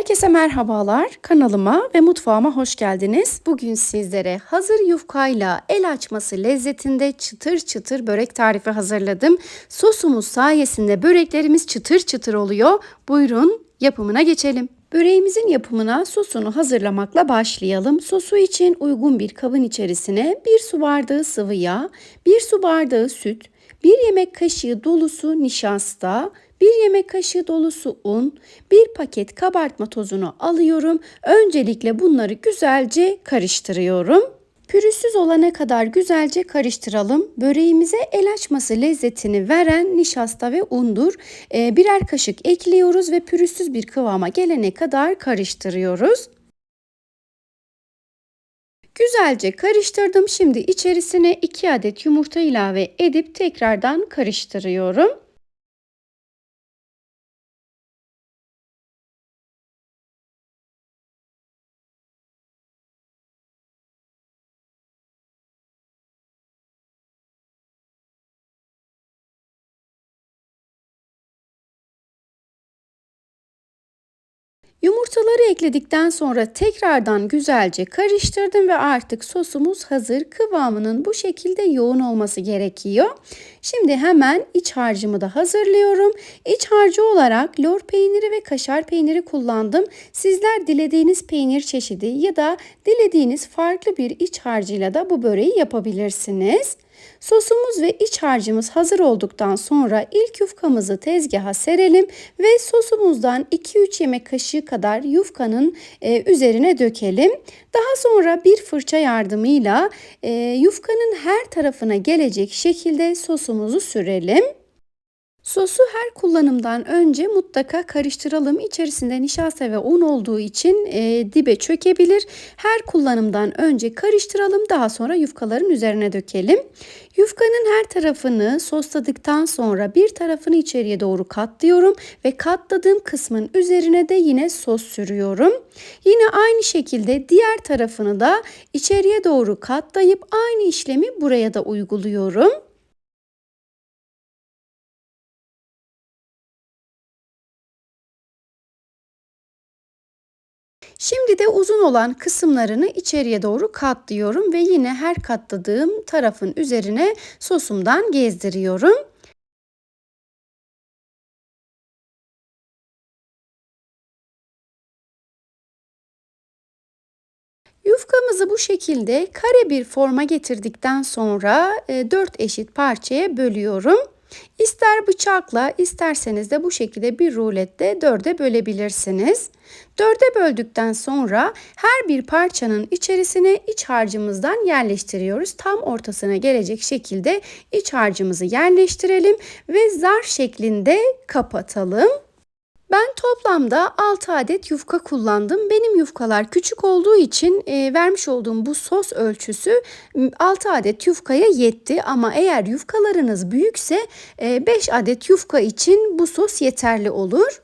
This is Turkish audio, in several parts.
Herkese merhabalar. Kanalıma ve mutfağıma hoş geldiniz. Bugün sizlere hazır yufkayla el açması lezzetinde çıtır çıtır börek tarifi hazırladım. Sosumuz sayesinde böreklerimiz çıtır çıtır oluyor. Buyurun yapımına geçelim. Böreğimizin yapımına sosunu hazırlamakla başlayalım. Sosu için uygun bir kabın içerisine 1 su bardağı sıvı yağ, 1 su bardağı süt, 1 yemek kaşığı dolusu nişasta, 1 yemek kaşığı dolusu un, 1 paket kabartma tozunu alıyorum. Öncelikle bunları güzelce karıştırıyorum. Pürüzsüz olana kadar güzelce karıştıralım. Böreğimize el açması lezzetini veren nişasta ve undur. Ee, birer kaşık ekliyoruz ve pürüzsüz bir kıvama gelene kadar karıştırıyoruz. Güzelce karıştırdım. Şimdi içerisine 2 adet yumurta ilave edip tekrardan karıştırıyorum. Yumurtaları ekledikten sonra tekrardan güzelce karıştırdım ve artık sosumuz hazır. Kıvamının bu şekilde yoğun olması gerekiyor. Şimdi hemen iç harcımı da hazırlıyorum. İç harcı olarak lor peyniri ve kaşar peyniri kullandım. Sizler dilediğiniz peynir çeşidi ya da dilediğiniz farklı bir iç harcıyla da bu böreği yapabilirsiniz. Sosumuz ve iç harcımız hazır olduktan sonra ilk yufkamızı tezgaha serelim ve sosumuzdan 2-3 yemek kaşığı kadar yufkanın e, üzerine dökelim. Daha sonra bir fırça yardımıyla e, yufkanın her tarafına gelecek şekilde sosumuzu sürelim. Sosu her kullanımdan önce mutlaka karıştıralım. İçerisinde nişasta ve un olduğu için e, dibe çökebilir. Her kullanımdan önce karıştıralım. Daha sonra yufkaların üzerine dökelim. Yufkanın her tarafını sosladıktan sonra bir tarafını içeriye doğru katlıyorum ve katladığım kısmın üzerine de yine sos sürüyorum. Yine aynı şekilde diğer tarafını da içeriye doğru katlayıp aynı işlemi buraya da uyguluyorum. Şimdi de uzun olan kısımlarını içeriye doğru katlıyorum ve yine her katladığım tarafın üzerine sosumdan gezdiriyorum. Yufkamızı bu şekilde kare bir forma getirdikten sonra 4 e, eşit parçaya bölüyorum. İster bıçakla isterseniz de bu şekilde bir rulette dörde bölebilirsiniz. Dörde böldükten sonra her bir parçanın içerisine iç harcımızdan yerleştiriyoruz. Tam ortasına gelecek şekilde iç harcımızı yerleştirelim ve zar şeklinde kapatalım. Ben toplamda 6 adet yufka kullandım. Benim yufkalar küçük olduğu için e, vermiş olduğum bu sos ölçüsü 6 adet yufkaya yetti. Ama eğer yufkalarınız büyükse e, 5 adet yufka için bu sos yeterli olur.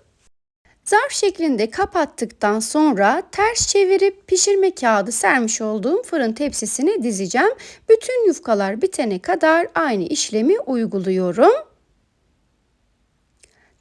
Zarf şeklinde kapattıktan sonra ters çevirip pişirme kağıdı sermiş olduğum fırın tepsisine dizeceğim. Bütün yufkalar bitene kadar aynı işlemi uyguluyorum.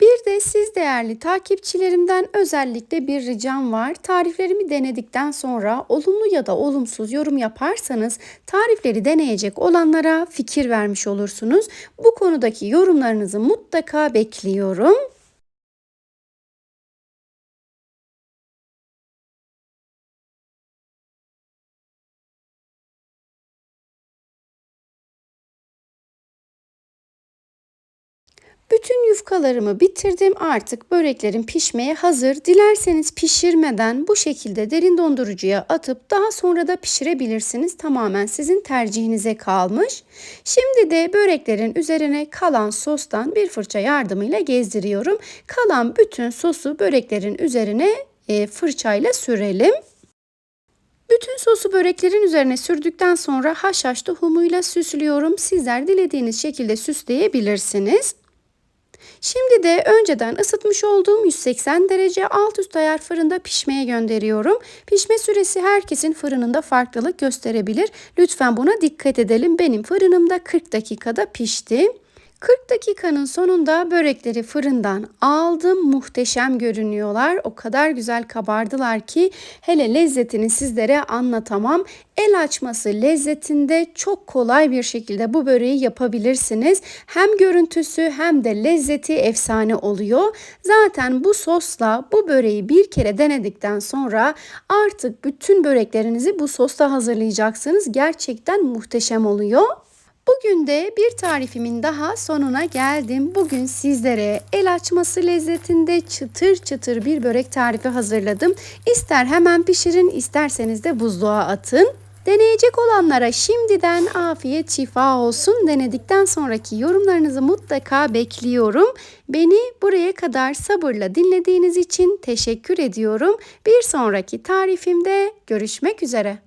Bir de siz değerli takipçilerimden özellikle bir ricam var. Tariflerimi denedikten sonra olumlu ya da olumsuz yorum yaparsanız tarifleri deneyecek olanlara fikir vermiş olursunuz. Bu konudaki yorumlarınızı mutlaka bekliyorum. Bütün yufkalarımı bitirdim. Artık böreklerim pişmeye hazır. Dilerseniz pişirmeden bu şekilde derin dondurucuya atıp daha sonra da pişirebilirsiniz. Tamamen sizin tercihinize kalmış. Şimdi de böreklerin üzerine kalan sostan bir fırça yardımıyla gezdiriyorum. Kalan bütün sosu böreklerin üzerine e, fırçayla sürelim. Bütün sosu böreklerin üzerine sürdükten sonra haşhaş tohumuyla süslüyorum. Sizler dilediğiniz şekilde süsleyebilirsiniz. Şimdi de önceden ısıtmış olduğum 180 derece alt üst ayar fırında pişmeye gönderiyorum. Pişme süresi herkesin fırınında farklılık gösterebilir. Lütfen buna dikkat edelim. Benim fırınımda 40 dakikada pişti. 40 dakikanın sonunda börekleri fırından aldım. Muhteşem görünüyorlar. O kadar güzel kabardılar ki hele lezzetini sizlere anlatamam. El açması lezzetinde çok kolay bir şekilde bu böreği yapabilirsiniz. Hem görüntüsü hem de lezzeti efsane oluyor. Zaten bu sosla bu böreği bir kere denedikten sonra artık bütün böreklerinizi bu sosla hazırlayacaksınız. Gerçekten muhteşem oluyor. Bugün de bir tarifimin daha sonuna geldim. Bugün sizlere el açması lezzetinde çıtır çıtır bir börek tarifi hazırladım. İster hemen pişirin, isterseniz de buzluğa atın. Deneyecek olanlara şimdiden afiyet şifa olsun. Denedikten sonraki yorumlarınızı mutlaka bekliyorum. Beni buraya kadar sabırla dinlediğiniz için teşekkür ediyorum. Bir sonraki tarifimde görüşmek üzere.